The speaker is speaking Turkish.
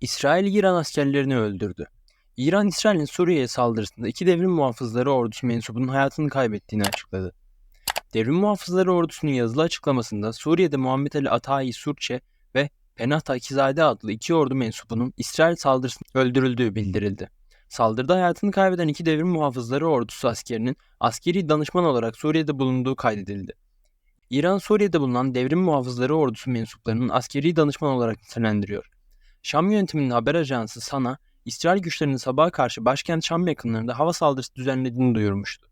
İsrail İran askerlerini öldürdü. İran İsrail'in Suriye'ye saldırısında iki devrim muhafızları ordusu mensubunun hayatını kaybettiğini açıkladı. Devrim muhafızları ordusunun yazılı açıklamasında Suriye'de Muhammed Ali Atayi Surçe ve Penah Takizade adlı iki ordu mensubunun İsrail saldırısında öldürüldüğü bildirildi. Saldırıda hayatını kaybeden iki devrim muhafızları ordusu askerinin askeri danışman olarak Suriye'de bulunduğu kaydedildi. İran Suriye'de bulunan devrim muhafızları ordusu mensuplarının askeri danışman olarak nitelendiriyor. Şam yönetiminin haber ajansı SANA, İsrail güçlerinin sabaha karşı başkent Şam yakınlarında hava saldırısı düzenlediğini duyurmuştu.